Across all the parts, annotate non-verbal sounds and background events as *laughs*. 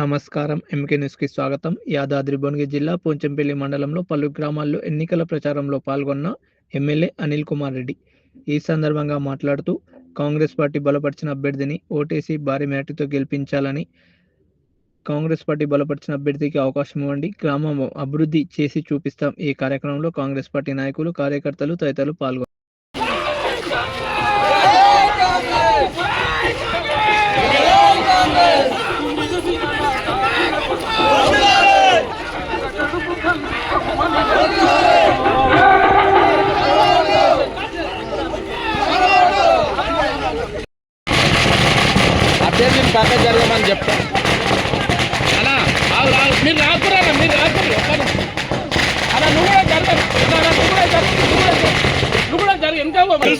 నమస్కారం. ఎంకే న్యూస్కి స్వాగతం. యాదాద్రి భువనగిరి జిల్లా పోంచంపల్లి మండలంలో పలు గ్రామాల్లో ఎన్నికల ప్రచారంలో పాల్గొన్న ఎమ్మెల్యే అనిల్ కుమార్ రెడ్డి. ఈ సందర్భంగా మాట్లాడుతూ కాంగ్రెస్ పార్టీ బలపరిచిన అభ్యర్థిని ఓటేసి భారీ మేటతో గెలిపించాలని కాంగ్రెస్ పార్టీ బలపరిచిన అభ్యర్థికి అవకాశం ఇవ్వండి. గ్రామం అభివృద్ధి చేసి చూపిస్తాం. ఈ కార్యక్రమంలో కాంగ్రెస్ పార్టీ నాయకులు కార్యకర్తలు తదితరులు పాల్గొన్నారు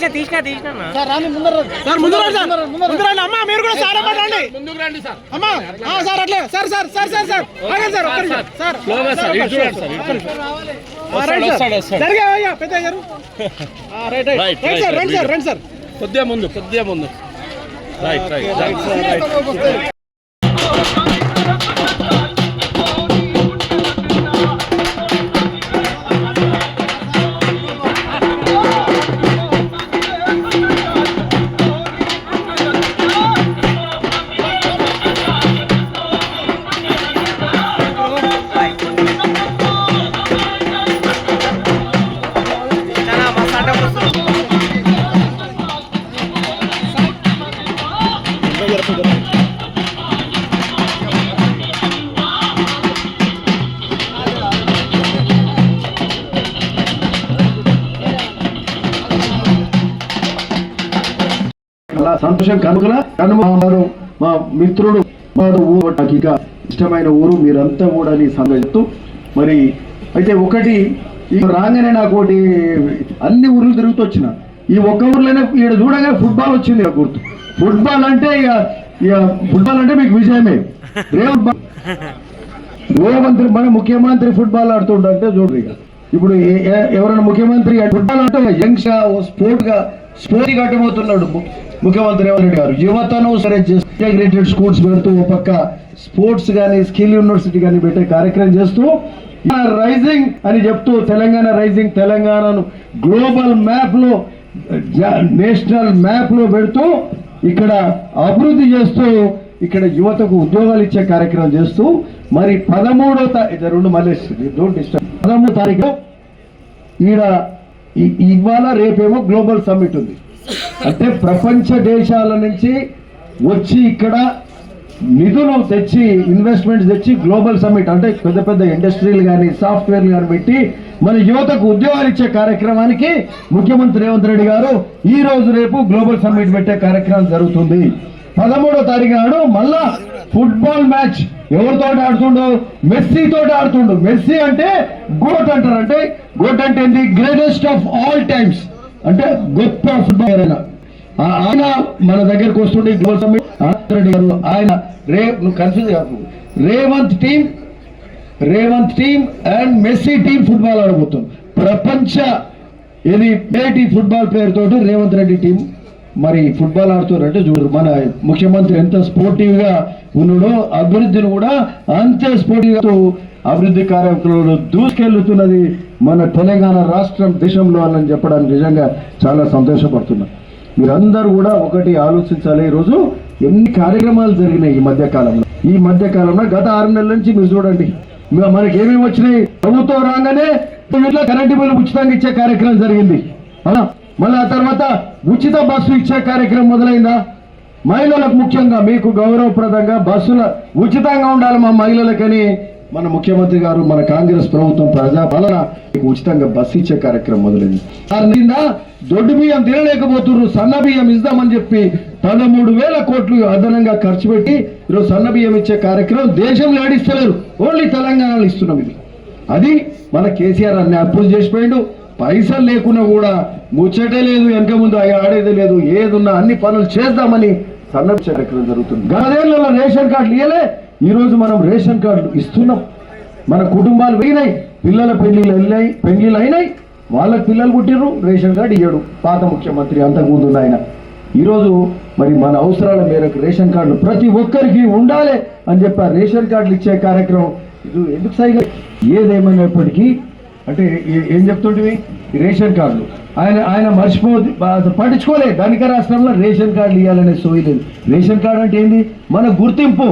తీసిన తీసిన తీసిన సార్ ముందు రండి. సార్ ముందు రండి అమ్మా మీరు కూడా సార్ అమ్మా రండి. ముందుకు రండి సార్. అమ్మా ఆ, సార్ అట్లే. సార్ సార్ సార్ సార్ సార్. ఆగండి సార్ ఒక్క నిమిషం. సార్. స్లోగా సార్ ఇటు చూడండి సార్ ఇటు చూడండి. ఆ, రైట్ వస్తాడు, సార్. వస్తాడు. జరిగా అయ్యా పెద్ద గారు. *laughs* ఆ, right right. Right, right sir రండి సార్ రండి సార్. కొద్దిగా ముందు కొద్దిగా ముందు. Right right right. సంతోషం కనుక కనుమ మా మిత్రుడు ఊరు నాకు ఇక ఇష్టమైన ఊరు మీరంతా కూడా అని సంగతిస్తూ మరి అయితే ఒకటి ఇక రాగానే నాకు ఒకటి అన్ని ఊర్లు తిరుగుతూ వచ్చిన. ఈ ఒక్క ఊర్లోనే ఈడ చూడగానే ఫుట్బాల్ వచ్చింది ఇక గుర్తు. ఫుట్బాల్ అంటే ఇక ఇక ఫుట్బాల్ అంటే మీకు విజయమే. రేవంత్ రేవంత్ మన ముఖ్యమంత్రి ఫుట్బాల్ ఆడుతుంటే చూడు ఇక. ఇప్పుడు ఎవరైనా ముఖ్యమంత్రి ఫుట్బాల్ అంటే యంగ్గా స్పోర్ట్ కట్టబోతున్నాడు ముఖ్యమంత్రి రేవంత్ రెడ్డి గారు. యువతను సరే ఇంటిగ్రేటెడ్ స్కూల్స్ పెడుతూ ఒక పక్క స్పోర్ట్స్ కానీ స్కిల్ యూనివర్సిటీ కానీ పెట్టే కార్యక్రమం చేస్తూ రైజింగ్ అని చెప్తూ తెలంగాణ రైజింగ్ తెలంగాణను గ్లోబల్ మ్యాప్లో నేషనల్ మ్యాప్లో పెడుతూ ఇక్కడ అభివృద్ధి చేస్తూ ఇక్కడ యువతకు ఉద్యోగాలు ఇచ్చే కార్యక్రమం చేస్తూ మరి పదమూడో తారీఖు రెండు మళ్ళీ డోంట్ డిస్టర్బ్ పదమూడో తారీఖు ఈడ ఇవాళ రేపేమో గ్లోబల్ సమ్మిట్ ఉంది. అంటే ప్రపంచ దేశాల నుంచి వచ్చి ఇక్కడ నిధులు తెచ్చి ఇన్వెస్ట్మెంట్స్ తెచ్చి గ్లోబల్ సమ్మిట్ అంటే పెద్ద పెద్ద ఇండస్ట్రీలు కానీ సాఫ్ట్వేర్లు కానీ పెట్టి మన యువతకు ఉద్యోగాలు ఇచ్చే కార్యక్రమానికి ముఖ్యమంత్రి రేవంత్ రెడ్డి గారు ఈ రోజు రేపు గ్లోబల్ సమ్మిట్ పెట్టే కార్యక్రమం జరుగుతుంది. పదమూడో తారీఖు నాడు మళ్ళా ఫుట్బాల్ మ్యాచ్ ఎవరితో ఆడుతుండు? మెస్సీ తోటి ఆడుతుండు. మెస్సీ అంటే గోట్ అంటారు. అంటే గోట్ అంటే ఏంటి గ్రేటెస్ట్ ఆఫ్ ఆల్ టైమ్స్ అంటే గొప్ప ఫుట్బాల్ ఆయన. ఆయన మన దగ్గరకు వస్తుండే. గ్లోబల్ సమ్మిట్ రెడ్డి గారు. ఆయన రే నువ్వు కన్ఫ్యూజ్ కాదు Revanth team Revanth team and Messi team football ఆడబోతుంది. ప్రపంచ ఇది పేటి ఫుట్బాల్ పేరుతోటి రేవంత్ రెడ్డి టీం మరి ఫుట్బాల్ ఆడుతున్నారంటే చూడరు మన ముఖ్యమంత్రి ఎంత స్పోర్టివ్గా ఉన్నాడో అభివృద్ధిని కూడా అంతే స్పోర్టివ్ అభివృద్ధి కార్యక్రమంలో దూసుకెళ్తున్నది మన తెలంగాణ రాష్ట్రం దేశంలో అని చెప్పడానికి నిజంగా చాలా సంతోషపడుతున్నా. మీరందరూ కూడా ఒకటి ఆలోచించాలి. ఈరోజు ఎన్ని కార్యక్రమాలు జరిగినాయి ఈ మధ్య కాలంలో ఈ మధ్య కాలంలో గత ఆరు నెలల నుంచి మీరు చూడండి. మనకి ఏమేమి వచ్చినాయి? ప్రభుత్వం రాగానే ఇంట్లో కరెంటు బిల్లు ఉచితంగా ఇచ్చే కార్యక్రమం జరిగింది. మళ్ళీ ఆ తర్వాత ఉచిత బస్సు ఇచ్చే కార్యక్రమం మొదలైందా? మహిళలకు ముఖ్యంగా మీకు గౌరవప్రదంగా బస్సుల ఉచితంగా ఉండాలి మా మహిళలకని మన ముఖ్యమంత్రి గారు మన కాంగ్రెస్ ప్రభుత్వం ప్రజా పాలన ఉచితంగా బస్సు ఇచ్చే కార్యక్రమం మొదలైంది. కింద దొడ్డు బియ్యం తినలేకపోతున్నారు సన్న బియ్యం ఇద్దామని చెప్పి పదమూడు వేల కోట్లు అదనంగా ఖర్చు పెట్టి ఈరోజు సన్న బియ్యం ఇచ్చే కార్యక్రమం దేశంలో ఆడిస్తలేరు ఓన్లీ తెలంగాణలో ఇస్తున్నాం ఇది. అది మన కేసీఆర్ అన్ని అప్రూవ్ చేసిపోయిండు. పైసలు లేకున్నా కూడా ముచ్చటే లేదు వెనక ముందు అయ్యి ఆడేది లేదు ఏదున్నా అన్ని పనులు చేద్దామని సన్నపించడం కార్యక్రమం జరుగుతుంది. గదేళ్ళలో రేషన్ కార్డులు ఇవ్వలే ఈరోజు మనం రేషన్ కార్డులు ఇస్తున్నాం. మన కుటుంబాలు పోయినాయి పిల్లల పెళ్ళిళ్ళు వెళ్ళాయి పెళ్ళిళ్ళు అయినాయి. వాళ్ళకి పిల్లలు పుట్టిర్రు రేషన్ కార్డు ఇయ్యడు. పాత ముఖ్యమంత్రి అంతకుముందు ఆయన. ఈరోజు మరి మన అవసరాల మేరకు రేషన్ కార్డులు ప్రతి ఒక్కరికి ఉండాలి అని చెప్పి రేషన్ కార్డులు ఇచ్చే కార్యక్రమం. ఇది ఎందుకు సైగా ఏదేమైనప్పటికీ అంటే ఏం చెప్తుంటివి? రేషన్ కార్డులు ఆయన ఆయన మర్చిపోద్ది పట్టించుకోలే. ధనిక రాష్ట్రంలో రేషన్ కార్డులు ఇవ్వాలనే సోయి లేదు. రేషన్ కార్డు అంటే ఏంది? మన గుర్తింపు.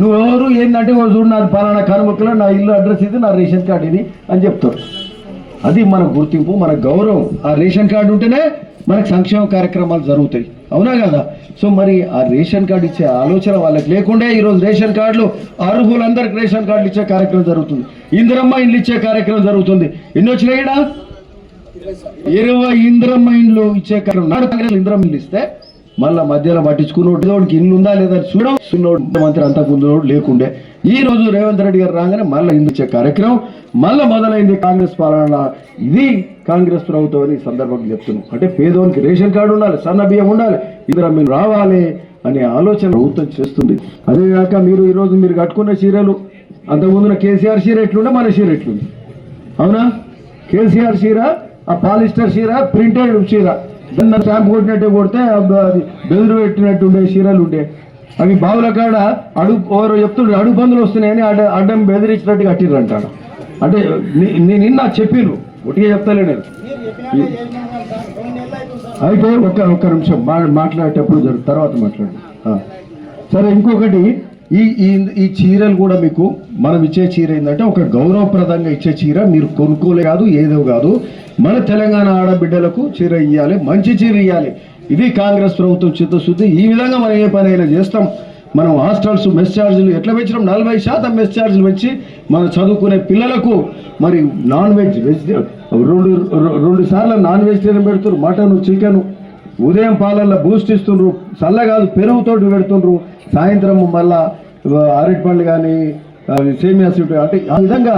నువ్వు ఎవరు ఏంటంటే చూడు నాది పలానా కనుమక్కలో నా ఇల్లు అడ్రస్ ఇది నా రేషన్ కార్డు ఇది అని చెప్తారు. అది మన గుర్తింపు మన గౌరవం. ఆ రేషన్ కార్డు ఉంటేనే మనకు సంక్షేమ కార్యక్రమాలు జరుగుతాయి. అవునా కదా? సో మరి ఆ రేషన్ కార్డు ఇచ్చే ఆలోచన వాళ్ళకి లేకుండే ఈరోజు రేషన్ కార్డులు అర్హులందరికి రేషన్ కార్డులు ఇచ్చే కార్యక్రమం జరుగుతుంది. ఇందిరమ్మ ఇండ్లు ఇచ్చే కార్యక్రమం జరుగుతుంది. ఎన్ని వచ్చినాయి ఇరవై ఇంద్రమ్మ ఇండ్లు ఇచ్చే కార్యక్రమం. నాడు కాంగ్రెస్ ఇంద్రమ్మ ఇండ్లు ఇస్తే మళ్ళా మధ్యలో పట్టించుకున్నోడికి ఇల్లు ఉందా లేదా చూడడం మంత్రి అంతకు ముందు లేకుండే. ఈ రోజు రేవంత్ రెడ్డి గారు రాగానే మళ్ళీ ఇందు ఇచ్చే కార్యక్రమం మళ్ళీ మొదలైంది కాంగ్రెస్ పాలన. ఇది కాంగ్రెస్ ప్రభుత్వం అని సందర్భంగా చెప్తున్నాం. అంటే పేదోనికి రేషన్ కార్డు ఉండాలి సన్న బియ్యం ఉండాలి ఇందులో మీరు రావాలి అనే ఆలోచన ప్రభుత్వం చేస్తుంది. అదేగాక మీరు ఈరోజు మీరు కట్టుకున్న చీరలు అంతకుముందున కేసీఆర్ చీర ఎట్లుండే? మన చీర ఎట్లుంది? అవునా? కేసీఆర్ చీర ఆ పాలిస్టర్ చీర ప్రింటెడ్ చీర. దాన్ని స్టాంప్ కొట్టినట్టే కొడితే అది బెదిరి పెట్టినట్టు ఉండే చీరలు ఉండే. అవి బావుల కాడ అడుగు ఎవరు చెప్తుండే అడుగు బందులు వస్తున్నాయని అడ్డ అడ్డం బెదిరించినట్టు కట్టిర్రంటాడు అంటే నేను నిన్న చెప్పిర్రు ఒటికే చెప్తాలే నేను. అయితే ఒక ఒక్క నిమిషం మా మాట్లాడేటప్పుడు జరుగు తర్వాత మాట్లాడు సరే ఇంకొకటి ఈ ఈ చీరలు కూడా మీకు మనం ఇచ్చే చీర ఏంటంటే ఒక గౌరవప్రదంగా ఇచ్చే చీర. మీరు కొనుక్కోలే కాదు ఏదో కాదు. మన తెలంగాణ ఆడబిడ్డలకు చీర ఇవ్వాలి మంచి చీర ఇవ్వాలి ఇది కాంగ్రెస్ ప్రభుత్వం చిత్తశుద్ధి. ఈ విధంగా మనం ఏ పని అయినా చేస్తాం. మనం హాస్టల్స్ మెస్ ఛార్జీలు ఎట్లా పెంచడం నలభై శాతం మెస్ ఛార్జీలు పెంచి మనం చదువుకునే పిల్లలకు మరి నాన్ వెజ్ వెజిటే రెండు రెండు సార్లు నాన్ వెజిటేరియన్ పెడుతున్నారు. మటన్ చికెను ఉదయం పాలల్లో బూస్ట్ ఇస్తుండ్రు చల్ల కాదు పెరుగుతోటి పెడుతుండ్రు. సాయంత్రం మళ్ళా అరటి పండ్లు కానీ సేమియా స్వీట్ అంటే ఆ విధంగా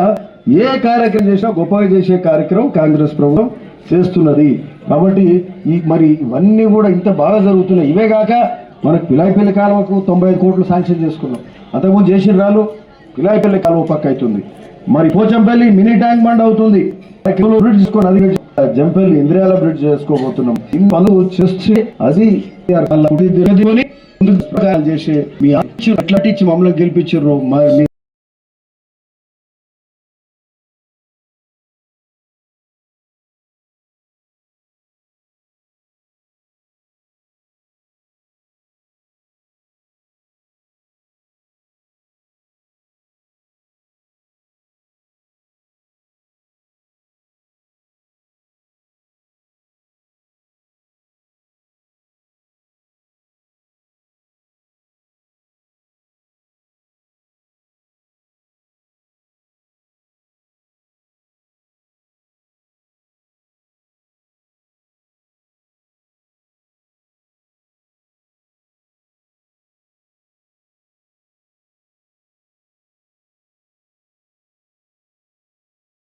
ఏ కార్యక్రమం చేసినా గొప్పగా చేసే కార్యక్రమం కాంగ్రెస్ ప్రభుత్వం చేస్తున్నది. కాబట్టి ఈ మరి ఇవన్నీ కూడా ఇంత బాగా జరుగుతున్నాయి. ఇవే కాక మనకు పిలాయిపల్లి కాలువకు తొంభై ఐదు కోట్లు శాంక్షన్ చేసుకున్నాం. అంతకుముందు చేసిన రాళ్ళు పిలాయిపల్లి కాలువ పక్క అవుతుంది. మరి పోచంపల్లి మినీ ట్యాంక్ బండ్ అవుతుంది. తీసుకొని అది జంపల్లి ఇంద్రియాల బ్రిడ్జ్ చేసుకోబోతున్నాం. పనులు చేస్తే అది ముందుకు ప్రకారం చేసే మీ అట్లాంటి మమ్మల్ని గెలిపించారు